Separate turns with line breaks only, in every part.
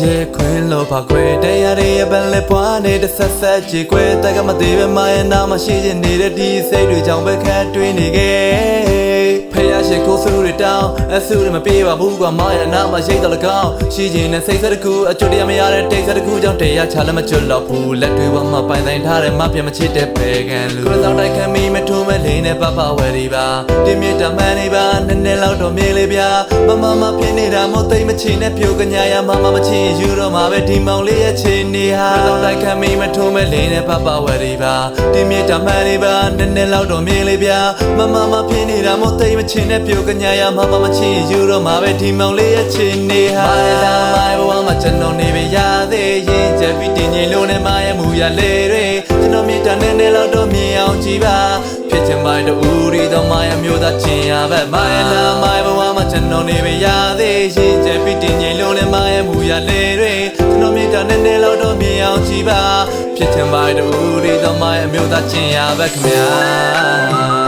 ရေခွင်းလို့ပါခွေတရားတွေရဲ့ပန်လက်ပွားနေတဲ့ဆက်ဆက်ကြည်ခွေတက်ကမသေးပဲမရဲ့နာမရှိချင်နေတဲ့ဒီစိတ်တွေကြောင့်ပဲခတ်တွင်းနေခဲ့ ဖះရှင်ကိုဆူတွေတောင်းအဆူတွေမပြေပါဘူးကွာမရဲ့နာမရှိတော့လကောင်းရှိချင်တဲ့စိတ်ဆက်တစ်ခုအကျွတ်တရားမရတဲ့တိတ်ဆက်တစ်ခုကြောင့်တရားချလည်းမကျွတ်တော့ဘူးလက်တွေဝမ်းမပိုင်ဆိုင်ထားတဲ့မပြတ်မချစ်တဲ့ပေကန်လူကိုယ်ဆောင်တိုက်ခံမိမထုံးမဲ့လိန်နဲ့ပပဝယ်ဒီပါတင်းမြင့်တမန်နေပါနည်းနည်းလောက်တော့မြေလေးဗျာမမမဖြစ်နေတာမို့သိမ့်မချင်နဲ့ပြိုကညာရမမမချင်ယူတော့မှာပဲဒီမောင်လေးရဲ့ချင်နေဟာကိုယ်ဆောင်တိုက်ခံမိမထုံးမဲ့လိန်နဲ့ပပဝယ်ဒီပါတင်းမြင့်တမန်နေပါနည်းနည်းလောက်တော့မြေလေးဗျာမမမဖြစ်နေတာမို့သိမ့်မချင်နဲ့ပြိုကညာရမမမချင်ယူတော့မှာပဲဒီမောင်လေးရဲ့ချင်နေဟာမိုင်လာမိုင်ဘဝမှာကျွန်တော်နေပဲရသေးရင်ချက်ပြီးတင်ကြီးလုံးနဲ့မရဲ့မူရလေတွေကျွန်တော်မြင်တာနဲ့နဲ့လောက်တော့မြင်အောင်ကြည့်ပါဖြစ်ချင်ပါတူရီတော့မရဲ့မျိုးသားချင်ရပဲမိုင်လာမိုင်ဘဝမှာကျွန်တော်နေပဲရသေးရင်ချက်ပြီးတင်ကြီးလုံးနဲ့မရဲ့မူရလေတွေကျွန်တော်မြင်တာနဲ့နဲ့လောက်တော့မြင်အောင်ကြည့်ပါဖြစ်ချင်ပါတူရီတော့မရဲ့မျိုးသားချင်ရပဲခင်ဗျာ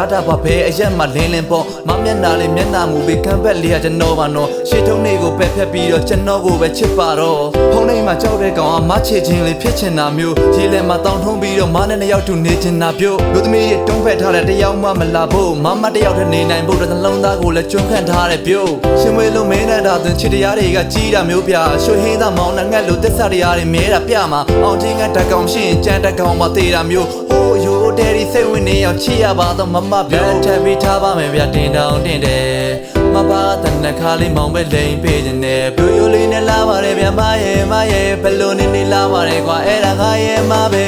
ဝင်ကြဝင်သားတာပါဘဲအရက်မှလင်းလင်းပေါ့မမျက်နာလေးမျက်နာမူပြီးခံဘက်လေးကကျွန်တော်ပါနော်ရှေ့ထုံးလေးကိုပဲဖြတ်ပြီးတော့ကျွန်တော်ကိုပဲချစ်ပါတော့ဖုန်းထဲမှာကြောက်တဲ့ကောင်ကမချစ်ချင်းလေးဖြစ်ချင်တာမျိုးရေလဲမှာတောင်းထုံးပြီးတော့မနဲ့နှစ်ယောက်တူနေချင်တာပြောလူသမီးတွေတုံးဖက်ထားတဲ့တယောက်မှမလာဖို့မမတယောက်တည်းနေနိုင်ဖို့တစ်လုံးသားကိုလည်းကျွန်းခန့်ထားတဲ့ပြောရှင်မွေလုံးမင်းနဲ့တာသွင်းချစ်တရားတွေကကြီးတာမျိုးပြရွှေဟင်းသားမောင်နှငက်လိုသစ္စာတရားတွေမြဲတာပြမှာအောင်ချင်းကတက်ကောင်ရှင်ကြမ်းတက်ကောင်မသေးတာမျိုးဟိုးယို ဒယ်ရီစိတ်ဝင်နေအောင်ချစ်ရပါတော့မမပြောထပ်ပြီးထားပါမယ်ဗျတင်တောင်တင်တယ်မပါတဲ့နှခါလေးမောင်ပဲလိန်ပေးနေတယ်ပြိုရိုလေးနဲ့လာပါတယ်ဗျမရဲ့မရဲ့ဘလို့နေနေလာပါတယ်ကွာအဲ့ဒါငါရဲ့မပဲ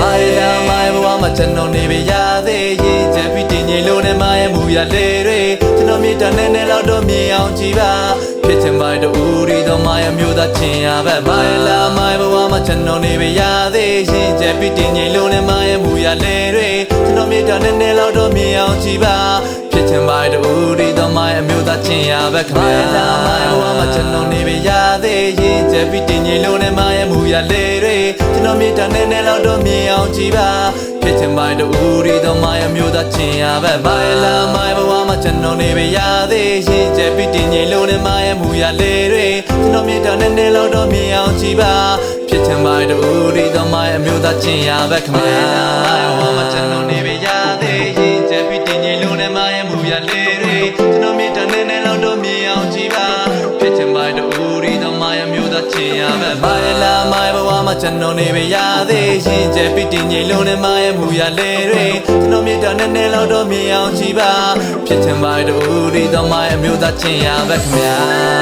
မရဲ့မရဲ့ဘဝမှာကျွန်တော်နေပြရသေးရင်ချက်ပြီးတင်ကြီးလို့နဲ့မရဲ့မူရလေတွေကျွန် တော်မြေတန်းနဲ့နဲ့တော့တော့မြင်အောင်ကြည့်ပါဖြစ်ချင်ပါတူရီတော့မရဲ့မျိုးသားချင်ရပဲမရဲ့လာမရဲ့ဘဝမှာကျွန်တော်နေပြရသေးရင်ချက်ပြီးတင်ကြီးလို့နဲ့မရဲ့မူရလေတွေကျွန်တော်မြေတန်းနဲ့နဲ့တော့မြင်အောင်ကြည့်ပါဖြစ်ချင်ပါတူရီတော့မရဲ့မျိုးသားချင်ရပဲခင်ဗျာလာမရဲ့ဘဝမှာ ကျွန်တော်နေပြရသေးရင်ချက်ပြီးတင်ကြီးလို့နဲ့မရဲ့မူရလေတွေကျွန်တော်မြေတန်းနဲ့နဲ့တော့မြင်အောင်ကြည့်ပါဖြစ်ချင်ပါတူရီတော့မရဲ့မျိုးသားချင်ရပဲမရဲ့လာမရဲ့ဘဝမှာကျွန်တော်နေပြရသေးရင်ချက်ပြီးတင်ကြီးလို့နဲ့မရဲ့မူရလေတွေကျွန်တော်မြေတန်းနဲ့နဲ့တော့မြင်အောင်ကြည့်ပါဖြစ်ချင်ပါတူရီတော့မရဲ့မျိုးသားချင်ရပဲခင်ဗျာဘဝမှာကျွန်တော်နေ ကျွန်တော်နေပြရသေးရင်ချက်ပြီးတင်ကြီးလို့နဲ့မရဲ့မူရလေတွေကျွန်တော်မြေတန်းနဲ့နဲ့တော့မြင်အောင်ကြည့်ပါဖြစ်ချင်ပါတူရီတော့မရဲ့မျိုးသားချင်ရပဲခင်ဗျာ